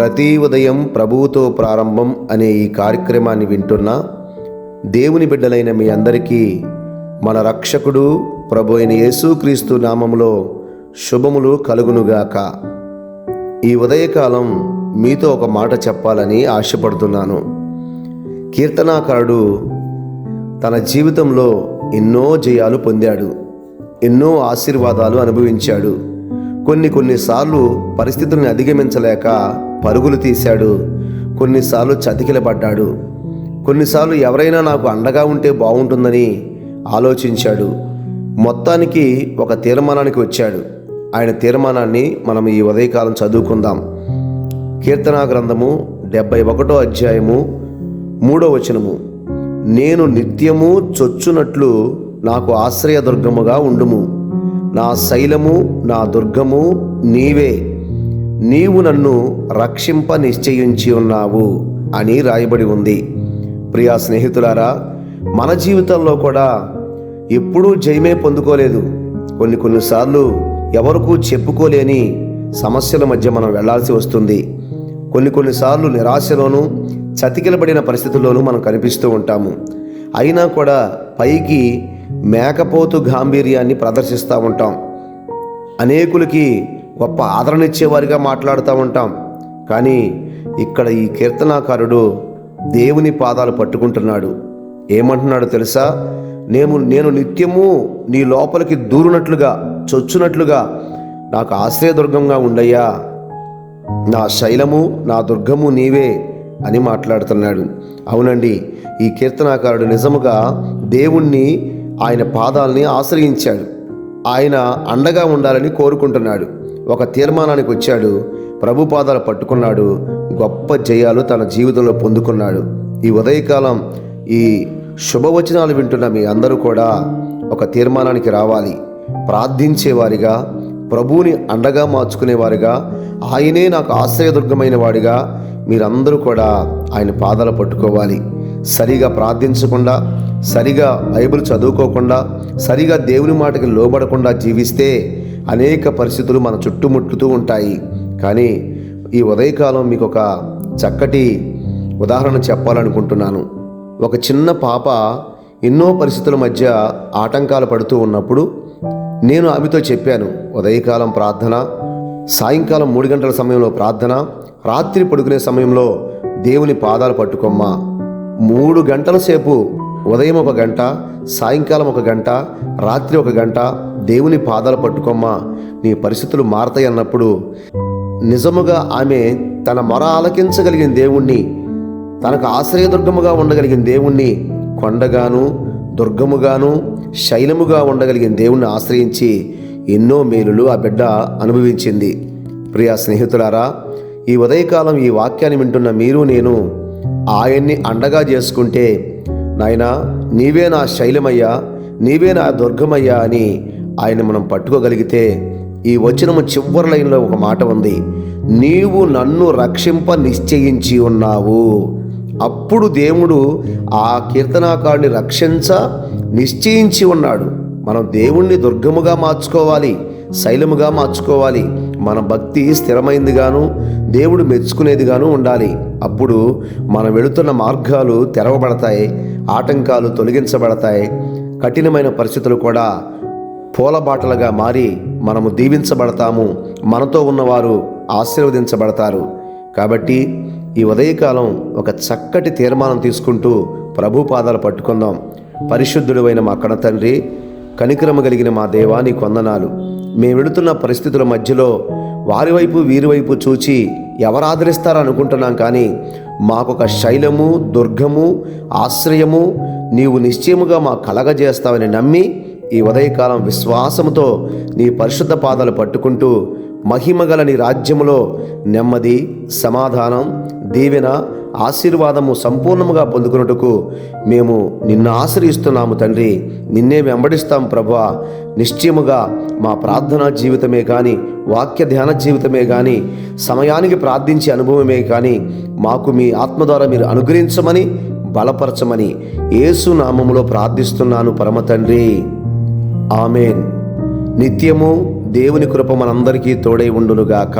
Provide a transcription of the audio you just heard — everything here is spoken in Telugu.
ప్రతి ఉదయం ప్రభువుతో ప్రారంభం అనే ఈ కార్యక్రమాన్ని వింటున్న దేవుని బిడ్డలైన మీ అందరికీ మన రక్షకుడు ప్రభు అయిన యేసుక్రీస్తు నామములో శుభములు కలుగునుగాక. ఈ ఉదయకాలం మీతో ఒక మాట చెప్పాలని ఆశపడుతున్నాను. కీర్తనాకారుడు తన జీవితంలో ఎన్నో జయాలు పొందాడు. ఎన్నో ఆశీర్వాదాలు అనుభవించాడు. కొన్ని కొన్నిసార్లు పరిస్థితుల్ని అధిగమించలేక పరుగులు తీశాడు. కొన్నిసార్లు చతికిలపడ్డాడు కొన్నిసార్లు ఎవరైనా నాకు అండగా ఉంటే బాగుంటుందని ఆలోచించాడు. మొత్తానికి ఒక తీర్మానానికి వచ్చాడు. ఆయన తీర్మానాన్ని మనం ఈ ఉదయకాలం చదువుకుందాం. కీర్తనా గ్రంథము డెబ్బై ఒకటో అధ్యాయము మూడో వచనము. నేను నిత్యము చొచ్చునట్లు నాకు ఆశ్రయదుర్గముగా ఉండుము. నా శైలము నా దుర్గము నీవే. నీవు నన్ను రక్షింప నిశ్చయించి ఉన్నావు అని రాయబడి ఉంది. ప్రియా స్నేహితులారా మన జీవితంలో కూడా ఎప్పుడూ జయమే పొందుకోలేదు. కొన్ని కొన్నిసార్లు ఎవరికూ చెప్పుకోలేని సమస్యల మధ్య మనం వెళ్ళాల్సి వస్తుంది. కొన్ని కొన్నిసార్లు నిరాశలోనూ చతికిలబడిన పరిస్థితుల్లోనూ మనం కనిపిస్తూ ఉంటాము. అయినా కూడా పైకి మేకపోతు గాంభీర్యాన్ని ప్రదర్శిస్తూ ఉంటాం. అనేకులకి గొప్ప ఆదరణ ఇచ్చేవారిగా మాట్లాడుతూ ఉంటాం. కానీ ఇక్కడ ఈ కీర్తనాకారుడు దేవుని పాదాలు పట్టుకుంటున్నాడు. ఏమంటున్నాడు తెలుసా? నేను నేను నిత్యము నీ లోపలికి దూరునట్లుగా చొచ్చునట్లుగా నాకు ఆశ్రయదుర్గంగా ఉండయ్యా. నా శైలము నా దుర్గము నీవే అని మాట్లాడుతున్నాడు. అవునండి ఈ కీర్తనాకారుడు నిజముగా దేవుణ్ణి ఆయన పాదాలని ఆశ్రయించాడు. ఆయన అండగా ఉండాలని కోరుకుంటున్నాడు. ఒక తీర్మానానికి వచ్చాడు. ప్రభు పాదాలు పట్టుకున్నాడు. గొప్ప జయాలు తన జీవితంలో పొందుకున్నాడు. ఈ ఉదయకాలం ఈ శుభవచనాలు వింటున్న మీ అందరూ కూడా ఒక తీర్మానానికి రావాలి. ప్రార్థించేవారిగా ప్రభువుని అండగా మార్చుకునేవారిగా ఆయనే నాకు ఆశ్రయదుర్గమైన వాడిగా మీరందరూ కూడా ఆయన పాదాలు పట్టుకోవాలి. సరిగా ప్రార్థించకుండా సరిగా బైబిల్ చదువుకోకుండా సరిగా దేవుని మాటకి లోబడకుండా జీవిస్తే అనేక పరిస్థితులు మన చుట్టుముట్టుతూ ఉంటాయి. కానీ ఈ ఉదయకాలం మీకు ఒక చక్కటి ఉదాహరణ చెప్పాలనుకుంటున్నాను. ఒక చిన్న పాప ఎన్నో పరిస్థితుల మధ్య ఆటంకాలు పడుతూ ఉన్నప్పుడు నేను ఆమెతో చెప్పాను ఉదయకాలం ప్రార్థన సాయంకాలం మూడు గంటల సమయంలో ప్రార్థన రాత్రి పడుకునే సమయంలో దేవుని పాదాలు పట్టుకోమ్మా మూడు గంటల సేపు ఉదయం ఒక గంట సాయంకాలం ఒక గంట రాత్రి ఒక గంట దేవుని పాదాలు పట్టుకోమ్మా నీ పరిస్థితులు మారతాయి అన్నప్పుడు నిజముగా ఆమె తన మొర ఆలకించగలిగిన దేవుణ్ణి తనకు ఆశ్రయదుర్గముగా ఉండగలిగిన దేవుణ్ణి కొండగాను దుర్గముగాను శైలముగా ఉండగలిగిన దేవుణ్ణి ఆశ్రయించి ఎన్నో మేలులు ఆ బిడ్డ అనుభవించింది. ప్రియా స్నేహితులారా ఈ ఉదయకాలం ఈ వాక్యాన్ని వింటున్న మీరు నేను ఆయన్ని అండగా చేసుకుంటే నాయనా నీవే నా శైలమయ్యా నీవే నా దుర్గమయ్యా అని ఆయన మనం పట్టుకోగలిగితే ఈ వచనము చివరి లైన్లో ఒక మాట ఉంది. నీవు నన్ను రక్షింప నిశ్చయించి ఉన్నావు. అప్పుడు దేవుడు ఆ కీర్తనాకారుని రక్షించ నిశ్చయించి ఉన్నాడు. మనం దేవుణ్ణి దుర్గముగా మార్చుకోవాలి శైలముగా మార్చుకోవాలి మన భక్తి స్థిరమైందిగాను దేవుడు మెచ్చుకునేదిగాను ఉండాలి. అప్పుడు మనం వెళుతున్న మార్గాలు తెరవబడతాయి ఆటంకాలు తొలగించబడతాయి కఠినమైన పరిస్థితులు కూడా పూలబాటలుగా మారి మనము దీవించబడతాము మనతో ఉన్నవారు ఆశీర్వదించబడతారు. కాబట్టి ఈ ఉదయకాలం ఒక చక్కటి తీర్మానం తీసుకుంటూ ప్రభు పాదాలు పట్టుకుందాం. పరిశుద్ధుడు అయిన మా కణ తండ్రి కనికరమ కలిగిన మా దేవానికి వందనాలు కొందనాలు. మేము వెళుతున్న పరిస్థితుల మధ్యలో వారి వైపు వీరి వైపు చూచి ఎవరు ఆదరిస్తారు అనుకుంటున్నాం కానీ మాకొక శైలము దుర్గము ఆశ్రయము నీవు నిశ్చయముగా మా కలగజేస్తావని నమ్మి ఈ ఉదయకాలం విశ్వాసముతో నీ పరిశుద్ధ పాదాలు పట్టుకుంటూ మహిమగల నీ రాజ్యములో నెమ్మది సమాధానం దీవెన ఆశీర్వాదము సంపూర్ణముగా పొందుకున్నట్టుకు మేము నిన్ను ఆశ్రయిస్తున్నాము తండ్రి. నిన్నే వెంబడిస్తాం ప్రభా నిశ్చయముగా మా ప్రార్థనా జీవితమే కానీ వాక్య ధ్యాన జీవితమే కానీ సమయానికి ప్రార్థించే అనుభవమే కానీ మాకు మీ ఆత్మ ద్వారా మీరు అనుగ్రహించమని బలపరచమని ఏసు నామములో ప్రార్థిస్తున్నాను పరమ తండ్రి. ఆమెన్. నిత్యము దేవుని కృప మనందరికీ తోడై ఉండునుగాక.